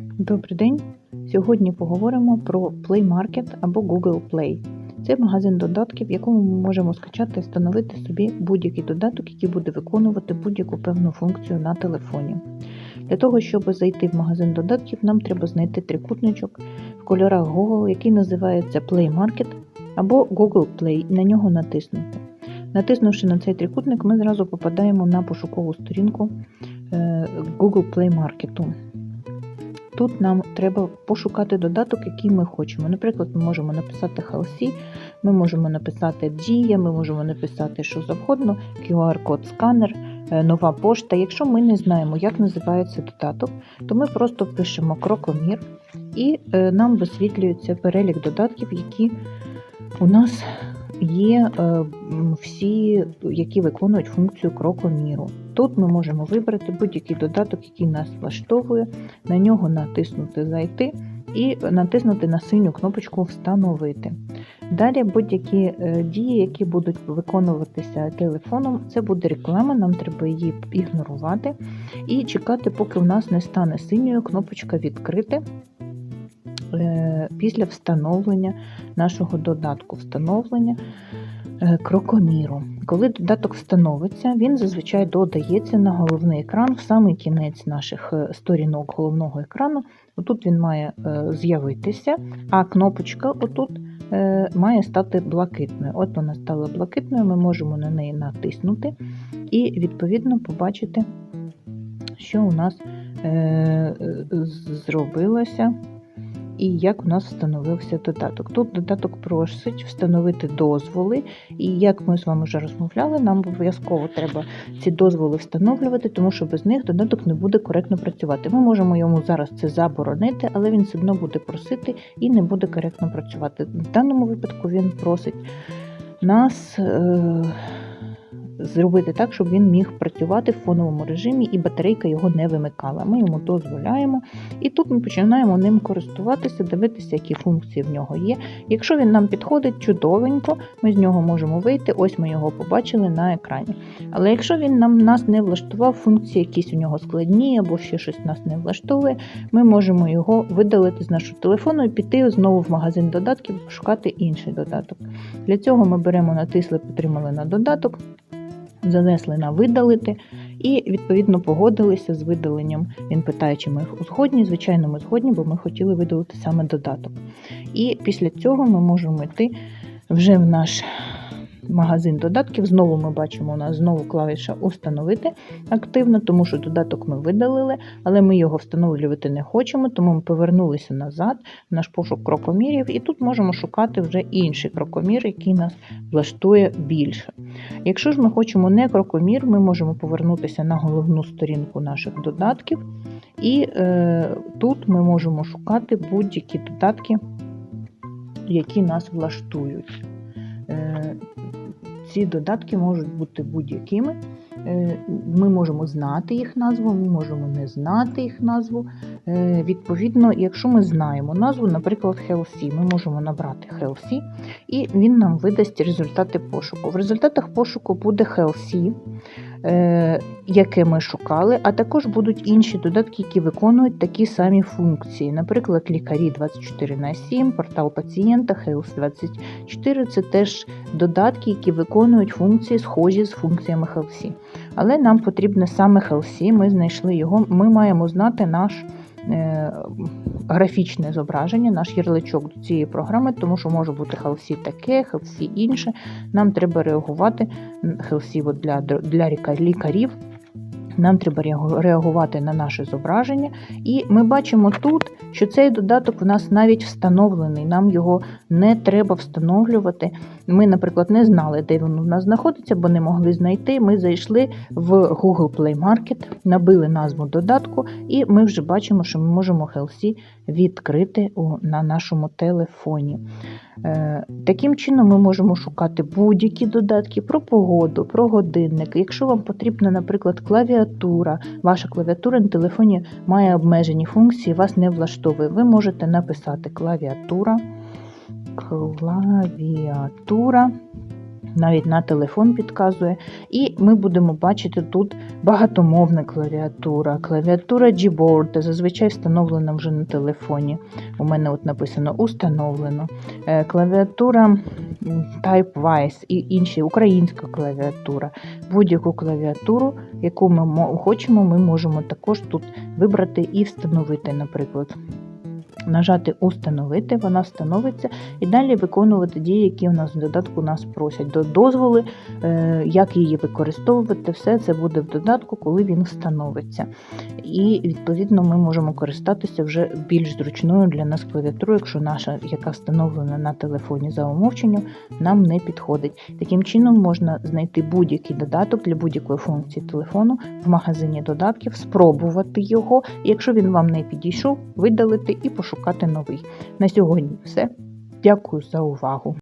Добрий день! Сьогодні поговоримо про Play Market або Google Play. Це магазин додатків, в якому ми можемо скачати і встановити собі будь-який додаток, який буде виконувати будь-яку певну функцію на телефоні. Для того, щоб зайти в магазин додатків, нам треба знайти трикутничок в кольорах Google, який називається Play Market або Google Play, і на нього натиснути. Натиснувши на цей трикутник, ми зразу попадаємо на пошукову сторінку е, Google Play Market. Тут нам треба пошукати додаток, який ми хочемо. Наприклад, ми можемо написати Halsey, ми можемо написати Дія, ми можемо написати що завгодно, QR-код сканер, е, нова пошта. Якщо ми не знаємо, як називається додаток, то ми просто пишемо крокомір і е, нам висвітлюється перелік додатків, які у нас є е, всі, які виконують функцію крокоміру. Тут ми можемо вибрати будь-який додаток, який нас влаштовує, на нього натиснути Зайти і натиснути на синю кнопочку Встановити. Далі будь-які е, дії, які будуть виконуватися телефоном, це буде реклама, нам треба її ігнорувати і чекати, поки в нас не стане синьою кнопочка Відкрити після встановлення нашого додатку, встановлення е, крокоміру. Коли додаток встановиться, він зазвичай додається на головний екран в самий кінець наших е, сторінок головного екрану. Отут він має е, з'явитися, а кнопочка отут е, має стати блакитною. От вона стала блакитною, ми можемо на неї натиснути і відповідно побачити, що у нас е, е, зробилося і як у нас встановився додаток. Тут додаток просить встановити дозволи, і як ми з вами вже розмовляли, нам обов'язково треба ці дозволи встановлювати, тому що без них додаток не буде коректно працювати. Ми можемо йому зараз це заборонити, але він все одно буде просити і не буде коректно працювати. В даному випадку він просить нас. Е- Зробити так, щоб він міг працювати в фоновому режимі і батарейка його не вимикала. Ми йому дозволяємо, і тут ми починаємо ним користуватися, дивитися, які функції в нього є. Якщо він нам підходить чудовенько, ми з нього можемо вийти. Ось ми його побачили на екрані. Але якщо він нам нас не влаштував, функції якісь у нього складні або ще щось нас не влаштовує, ми можемо його видалити з нашого телефону і піти знову в магазин додатків, шукати інший додаток. Для цього ми беремо, натисли, потримали на додаток занесли на видалити і відповідно погодилися з видаленням. Він питає, чи ми згодні. Звичайно, ми згодні, бо ми хотіли видалити саме додаток. І після цього ми можемо йти вже в наш магазин додатків. Знову ми бачимо, у нас знову клавіша Установити активно, тому що додаток ми видалили, але ми його встановлювати не хочемо, тому ми повернулися назад в наш пошук крокомірів, і тут можемо шукати вже інший крокомір, який нас влаштує більше. Якщо ж ми хочемо не крокомір, ми можемо повернутися на головну сторінку наших додатків, і е, тут ми можемо шукати будь-які додатки, які нас влаштують. Ці додатки можуть бути будь-якими. Е, Ми можемо знати їх назву, ми можемо не знати їх назву. Е, Відповідно, якщо ми знаємо назву, наприклад, Healthy, ми можемо набрати Healthy, і він нам видасть результати пошуку. В результатах пошуку буде Healthy, яке ми шукали, а також будуть інші додатки, які виконують такі самі функції. Наприклад, лікарі 24 на 7, портал пацієнта, Health 24 це теж додатки, які виконують функції, схожі з функціями Healthy. Але нам потрібне саме Healthy, ми знайшли його, ми маємо знати наш. Графічне зображення, наш ярличок до цієї програми, тому що може бути хелсі таке, хелсі інше. Нам треба реагувати хелсі от для, для ліка- лікарів. Нам треба реагувати на наше зображення, і ми бачимо тут, що цей додаток в нас навіть встановлений. Нам його не треба встановлювати. Ми, наприклад, не знали, де він у нас знаходиться, бо не могли знайти. Ми зайшли в Google Play Market, набили назву додатку, і ми вже бачимо, що ми можемо Healthy відкрити на нашому телефоні. Е, Таким чином ми можемо шукати будь-які додатки про погоду, про годинник. Якщо вам потрібна, наприклад, клавіатура, ваша клавіатура на телефоні має обмежені функції, вас не влаштовує. Ви можете написати клавіатура, клавіатура. навіть на телефон підказує. І ми будемо бачити тут багатомовна клавіатура, клавіатура Gboard, зазвичай встановлена вже на телефоні. У мене от написано установлено. Е, Клавіатура TypeWise і інші, українська клавіатура. Будь-яку клавіатуру, яку ми хочемо, ми можемо також тут вибрати і встановити, наприклад. Нажати Установити, вона встановиться і далі виконувати дії, які у нас в додатку нас просять. До дозволи, е, як її використовувати, все це буде в додатку, коли він встановиться. І відповідно ми можемо користатися вже більш зручною для нас клавіатурою, якщо наша, яка встановлена на телефоні за умовченням, нам не підходить. Таким чином можна знайти будь-який додаток для будь-якої функції телефону в магазині додатків, спробувати його, якщо він вам не підійшов, видалити і пошукати новий. На сьогодні все. Дякую за увагу!